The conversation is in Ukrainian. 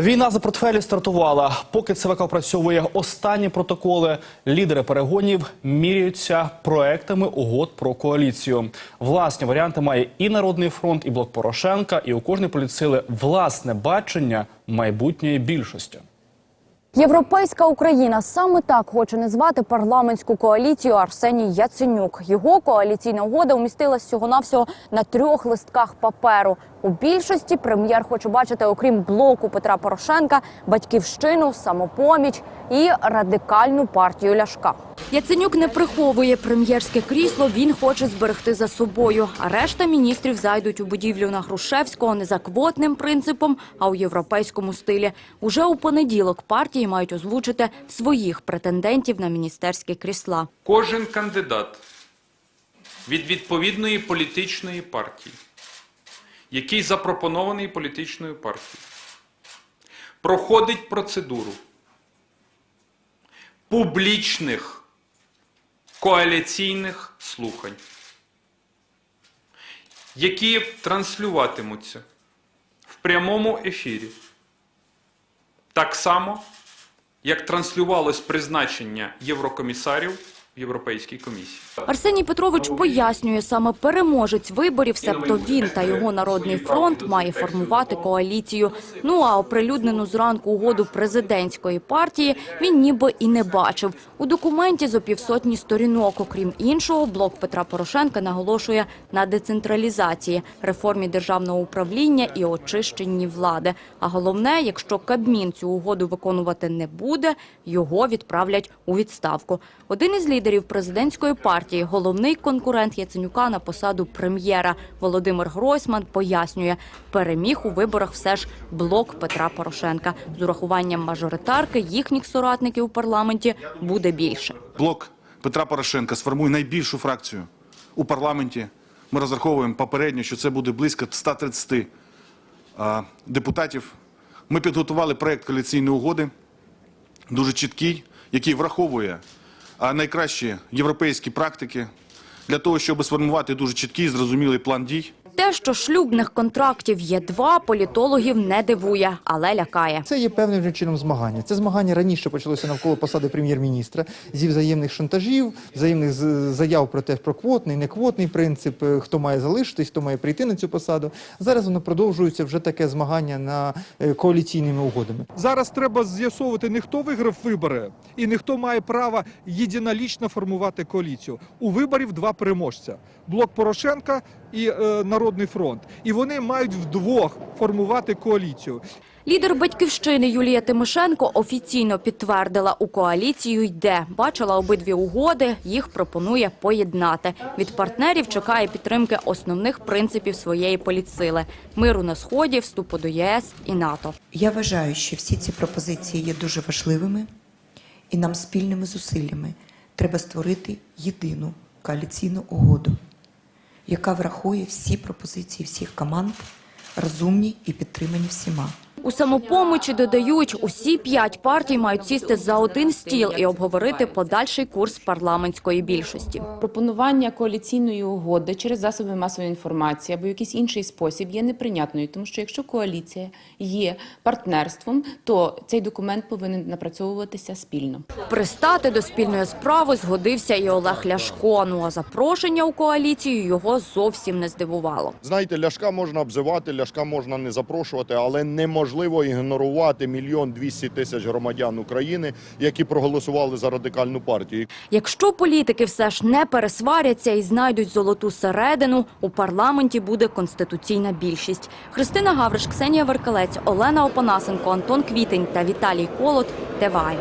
Війна за портфелі стартувала. Поки ЦВК опрацьовує останні протоколи, лідери перегонів міряються проектами угод про коаліцію. Власні варіанти має і Народний фронт, і блок Порошенка, і у кожної поліцили власне бачення майбутньої більшості. Європейська Україна саме так хоче назвати парламентську коаліцію Арсеній Яценюк. Його коаліційна угода умістилась всього навсього на трьох листках паперу. У більшості прем'єр хоче бачити, окрім блоку Петра Порошенка, батьківщину, самопоміч і радикальну партію Ляшка. Яценюк не приховує прем'єрське крісло. Він хоче зберегти за собою. А решта міністрів зайдуть у будівлю на Грушевського не за квотним принципом, а у європейському стилі. Уже у понеділок партії мають озвучити своїх претендентів на міністерські крісла. Кожен кандидат від відповідної політичної партії, який запропонований політичною партією, проходить процедуру публічних коаліційних слухань, які транслюватимуться в прямому ефірі. Так само, як транслювалось призначення єврокомісарів Європейській комісії. Арсеній Петрович пояснює, саме переможець виборів, себто він та його народний фронт має формувати коаліцію. Ну а оприлюднену зранку угоду президентської партії він ніби і не бачив. У документі зо півсотні сторінок. Окрім іншого, блок Петра Порошенка наголошує на децентралізації, реформі державного управління і очищенні влади. А головне, якщо Кабмін цю угоду виконувати не буде, його відправлять у відставку. Один із лідерів президентської партії, головний конкурент Яценюка на посаду прем'єра Володимир Гройсман пояснює, переміг у виборах все ж блок Петра Порошенка. З урахуванням мажоритарки їхніх соратників у парламенті буде більше. Блок Петра Порошенка сформує найбільшу фракцію у парламенті. Ми розраховуємо попередньо, що це буде близько 130 а, депутатів. Ми підготували проект коаліційної угоди, дуже чіткий, який враховує а, найкращі європейські практики для того, щоб сформувати дуже чіткий, зрозумілий план дій. Те, що шлюбних контрактів є два, політологів не дивує, але лякає. Це є певним чином змагання. Це змагання раніше почалося навколо посади прем'єр-міністра зі взаємних шантажів, взаємних заяв про те, про квотний, неквотний принцип, е, хто має залишитись, хто має прийти на цю посаду. Зараз воно продовжується вже таке змагання на е, коаліційними угодами. Зараз треба з'ясовувати не хто виграв вибори і не хто має право єдинолічно формувати коаліцію. У виборів два переможця: блок Порошенка і е, Народний фронт. І вони мають вдвох формувати коаліцію. Лідер батьківщини Юлія Тимошенко офіційно підтвердила, у коаліцію йде. Бачила обидві угоди, їх пропонує поєднати. Від партнерів чекає підтримки основних принципів своєї політсили – миру на Сході, вступу до ЄС і НАТО. Я вважаю, що всі ці пропозиції є дуже важливими, і нам спільними зусиллями треба створити єдину коаліційну угоду, яка врахує всі пропозиції всіх команд, розумні і підтримані всіма. У самопомочі додають, усі п'ять партій мають сісти за один стіл і обговорити подальший курс парламентської більшості. Пропонування коаліційної угоди через засоби масової інформації або якийсь інший спосіб є неприйнятною, тому що якщо коаліція є партнерством, то цей документ повинен напрацьовуватися спільно. Пристати до спільної справи згодився і Олег Ляшко. Ну а запрошення у коаліцію його зовсім не здивувало. Знаєте, ляшка можна обзивати, ляшка можна не запрошувати, але неможливо ігнорувати мільйон двісті тисяч громадян України, які проголосували за радикальну партію. Якщо політики все ж не пересваряться і знайдуть золоту середину, у парламенті буде конституційна більшість. Христина Гавриш, Ксенія Веркалець, Олена Опанасенко, Антон Квітень та Віталій Колот. Тевай.